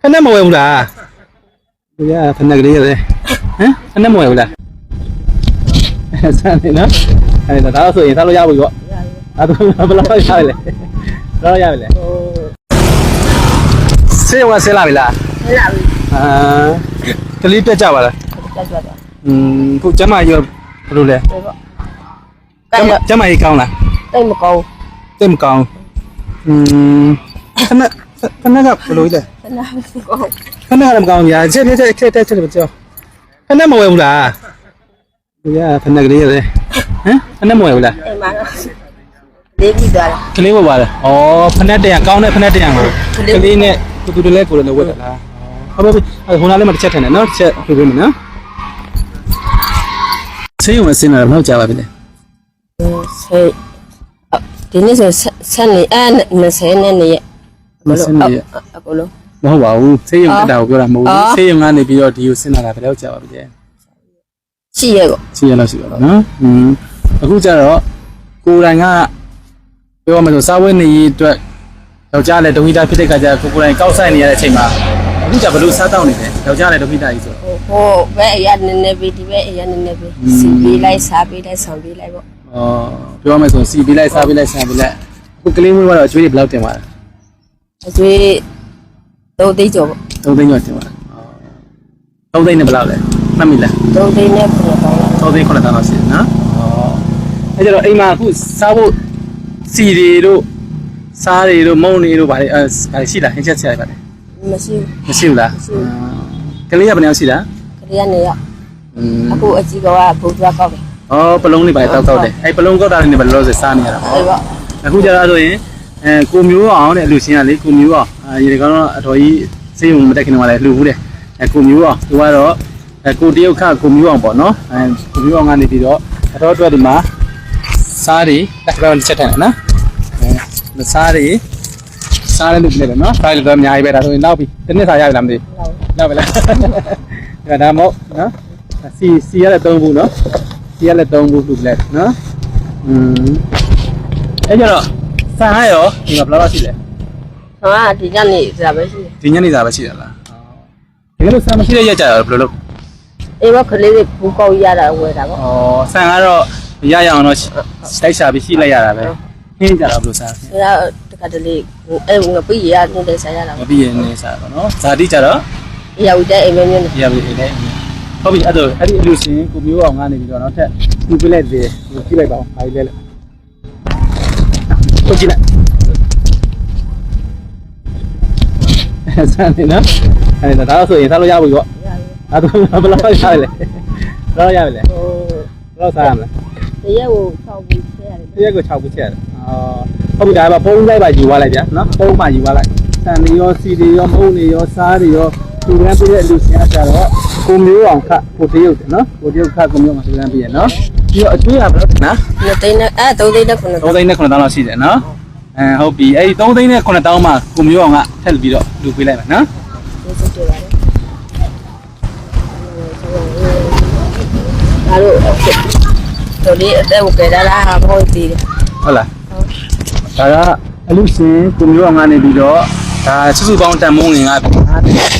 ဖက်နဲ့မဝယ်ဘူးလားဒီကဖက်နဲ့ကလေးရတယ်ဟမ်ဖက်နဲ့မဝယ်ဘူးလားဆန်းနေနော်အဲ့ဒါတော့ဆိုရင်စားလို့ရဘူးပေါ့ဒါတော့ဘယ်လောက်ရလဲဘယ်လောက်ရလဲဆေးဝါဆေးလာပြီလား ဟုတ်လားဘူး အာကလေးပြတ်ကြပါလား တက်ကြတော့ อืมခုကျမကြီးဘယ်လိုလဲ ဒီပေါ့ ကျမကျမကြီးကောင်းလား တိတ်မကောင်း တိတ်မကောင်းอืมခဏ ခဏကဘယ်လိုလဲခဏမကောင်းခဏလည်းမကောင်းညာချက်ချက်ချက်ချက်ချက်ကြောခဏမဝယ်ဘူးလားဒီကဖက်နဲ့ကလေးရတယ်ဟမ်ဖက်နဲ့မဝယ်ဘူးလားအိမ်မှာလေးပြီးသွားတာကလေးဝယ်ပါလားဩဖက်နဲ့တရံကောင်းတဲ့ဖက်နဲ့တရံကိုကလေးနဲ့ကိုတူတလဲကိုလည်းဝယ်တယ်လားဟုတ်ပါပြီအဲဟိုနားလေးမှာတစ်ချက်ထည့်နေနော်တစ်ချက်ပြပေးမယ်နော်ဆေးရုံအစင်းလာတော့ကြာပါပြီလေဆေးဒီနေ့ဆိုဆက်နေအဲ20နဲ့နေရ အကူလုံးမဟုတ်ပါဘူးဆေးရုံတက်တာကိုပြောတာမဟုတ်အော်ဘူးဆေးရုံကနေပြီးတော့ဒီကိုဆင်းလာတာဘယ်တော့ကြာပါပြီလဲရှိရကောရှိရလို့ရှိပါတော့နော်อืมအခုကျတော့ကိုယ်တိုင်ကပြောရမယ်ဆိုစားဝတ်နေရေးအတွက်ယောက်ျားလည်းဒုက္ခိတဖြစ်တဲ့ခါကျကိုကိုယ်တိုင်ကောက်ဆိုင်နေရတဲ့အချိန်မှာအခုကျဘယ်လိုစားတောင်းနေလဲယောက်ျားလည်းဒုက္ခိတကြီးဆိုဟိုဟိုဘယ်အရနေနေပြီးဒီဘက်အရနေနေပြီးစီပြီးလိုက်စားပြီးလိုက်ဆောင်ပြီးလိုက်ပေါ့အော်ပြောရမယ်ဆိုစီပေးလိုက်စားပေးလိုက်ဆန်ပေးလိုက်အခုကလေးမွေးတော့အကျွေးတွေဘယ်လောက်တင်ပါလဲ အကျွေးတော့သိကြောပေါ့3သိန်းကျော်တင်ပါလားအော်3သိန်းနဲ့ဘယ်လောက်လဲမှတ်မိလားတော့သိနဲ့ပြန်တော့လာ3သိန်း9တန်းလောက်ရှိတယ်နော်အော်အဲကြတော့အိမ်မှာအခုစားဖို့စီတွေတို့စားတွေတို့မုံတွေတို့ဗါလေအဲဗါလေရှိလားဟင်းချက်ချက်ပါလေမရှိမရှိဘူးလားမရှိဘူးကလေးကဘယ်နှစ်ယောက်ရှိလားခရီးကနေရอืมအခုအကြီးကဘုရားကောက်တယ်ဩပလုံးလေးပါတောက်တောက်တယ်အဲပလုံးကောက်တာလေးနဲ့ဘယ်လိုလဲစားနေရတာအဲ့ပေါ့ အခုကျတော့ဆိုရင် အဲကိုမျိုးအောင်တဲ့လူရှင်ကလေကိုမျိုးအောင်အဲဒီကတော့အတော်ကြီးစေးုံမတက်ခင်တော့လည်းလှူဘူးတဲ့အဲကိုမျိုးအောင်သူကတော့အဲကိုတရုတ်ခကိုမျိုးအောင်ပေါ့နော်အဲကိုမျိုးအောင်ကနေပြီးတော့အတော်အတွက်ဒီမှာစားတွေတက်တော့ချက်တယ်နော်အဲစားတွေစားတဲ့လူတွေလည်းနော်စားတွေတော့အများကြီးပဲဒါဆိုရင်နောက်ပြီတစ်နှစ်စာရပြီလားမသိဘူးလောက်နောက်ပဲလားဒါဒါမို့နော်စီစီရတဲ့၃ဘူးနော်စီရတဲ့၃ဘူးလူလက်နော်อืมအဲ့ကြတော့ ဆန်ရရောဒီမှာဘယ်လောက်ရှိလဲဟာဒီညနေစားပဲရှိဒီညနေစာပဲရှိတယ်လားဒီလိုဆန်မရှိတဲ့ရက်ကြတော့ဘယ်လိုလုပ်အေးဘခလေးဘူကောက်ရတာဝယ်တာပေါ့ဩဆန်ကတော့ရရအောင်တော့တိုက်ရှာပြီးရှိလိုက်ရတာပဲခင်းကြတော့ဘယ်လိုစားဒါတခါတလေအဲငါပြီးရနေတဲ့စားရတာမပြီးရင်နေစားပါနော်ဇာတိကြတော့ ရောက်တဲ့အိမ်မင်းမျိုးနဲ့ ရပြီလေဟုတ်ပြီအဲ့တော့အဲ့ဒီအလူရှင်ကိုမျိုးအောင်ကနေပြီးတော့နောက်ထပ်ပြပြလိုက်သေးတယ်ကြည့်လိုက်ပါဦးဘာကြီးလဲလဲ ကိုကြည့်လိုက်ဆန်နေနော်အဲ့ဒါတော့ဆိုရင်စားလို့ရပြီပေါ့အဲ့တော့ဘယ်လောက်ရလဲဘယ်လောက်ရလဲဟိုဘယ်လောက်စားရမလဲတရက်ကိုဆောက်ပြီးဆရာတယ်တရက်ကို6ခုချက်ရတယ်အော်ဟုတ်ပြီဒါကပုံလိုက်ပါယူသွားလိုက်ဗျာနော်ပုံမှယူသွားလိုက်ဆန်တွေရောစီတွေရောမုံတွေရောစားတွေရောသူရန်ပြည့်တဲ့အလူရှင်အကြတော့ကိုမျိုးအောင်ခကိုတရုတ်တယ်နော်ကိုတရုတ်ခကိုမျိုးအောင်သူရန်ပြည့်ရနော် ပြီးတော့အကျွေးရဘယ်လောက်နော်နှစ်သိန်းနဲ့အဲသုံးသိန်းနဲ့ခုနှစ်3သိန်းနဲ့9တောင်းလောက်ရှိတယ်နော်အဲဟုတ်ပြီအဲ့ဒီ3သိန်းနဲ့9တောင်းမှကိုမျိုးအောင်ကထက်ပြီးတော့လူပေးလိုက်မယ်နော်သိန်းစုတယ်ပါတယ်ဒါတို့တော်လေးအသက်ကိုကြတာလားဟောတည်တယ်ဟုတ်လားဒါကအလူရှင်ကိုမျိုးအောင်ကနေပြီးတော့ဒါစုစုပေါင်းတန်မုံငင်ကအားတယ်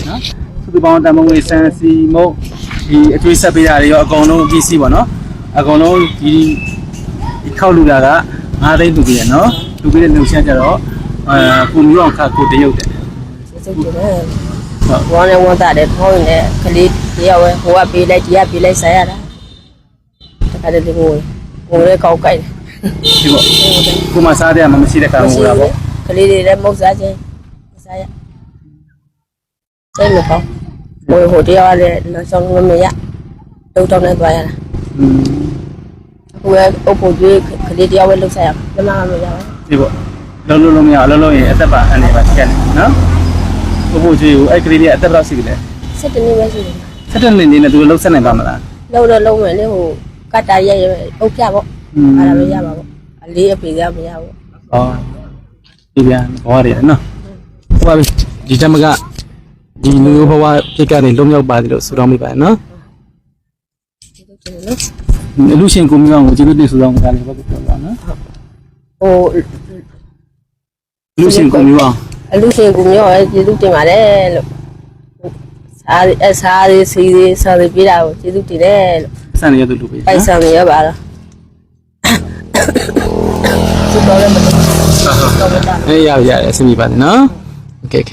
နော်စုစုပေါင်းတန်မုံငင်ဆန်စီမုံဒီအကျွေးဆက်ပေးတာတွေရောအကုန်လုံးပစ္စည်းပေါ့နော် အကုန်လုံးဒီဒီခောက်လူတာက9သိန်းလူပြည့်ရနော်လူပြည့်တဲ့လူရှင်ကြတော့အဲကိုမျိုးအောင်ခကိုတရုတ်တယ်စိတ်ကြတယ်ဟုတ်ဝမ်းနဲ့ဝမ်းသာတယ်ဖောင်းနေကလေးတယောက်ပဲဟိုကပေးလိုက်ဒီကပေးလိုက်ဆိုင်ရတာတခါတလေငိုငိုရဲကောက်ကြိုက်တယ်ဒီပေါ့ကိုမစားတဲ့မှာမရှိတဲ့ကောင်ဟိုတာပေါ့ကလေးတွေလည်းမုတ်စားခြင်းမစားရစိတ်မကောင်းဟိုဟိုတယောက်ကလည်းလောဆောင်မမရတုတ်တောင်းနဲ့သွားရတာอืม ဟိုကအုပ်ဖို့ကျွေးကလေးတယောက်ပဲလှုပ်ဆိုင်ရမမမရဘူးဒီပေါ့လုံးလုံးလုံးမရအောင်လုံးလုံးရင်အသက်ပါအနေပါချက်နေနော်ဘို့ဘို့ကြီးကိုအဲ့ကလေးလေးအသက်ဘယ်လောက်ရှိပြီလဲစက်တနေ့ပဲရှိတယ်ဆက်တဲ့နေနေနဲ့သူလုံးဆက်နိုင်ပါမလားလုံးတော့လုံးမယ်လေဟိုကတ်တာရဲရဲအုပ်ပြပေါ့အဲ့ဒါပဲရပါပေါ့အလေးအဖေကမရဘူးဩဒီပြန်ဘဝတွေနော်ဟုတ်ပါပြီဒီတမကဒီလူဘဝပြစ်ကနေလုံးရောက်ပါသေးလို့ဆုတောင်းမိပါတယ်နော် အလူရှင်ကိုမျိုးအောင်ကိုကျေးဇူးတင်ဆုတောင်းကြတယ်ဘုရားပြောပါနော် ဟို အလူရှင်ကိုမျိုးအောင် အလူရှင်ကူမျိုးရဲ့ကျေးဇူးတင်ပါတယ်လို့ အားအစားလေးစီးလေးဆော်လေးပြတာကိုကျေးဇူးတင်တယ်လို့ ဆန်ရတူလူပေး ပိုက်ဆံလေးရပါတော့သူတော်လည်းမတော်တော့မတာ အေးရရရအဆင်ပြေပါတယ်နော်โอเคโอเค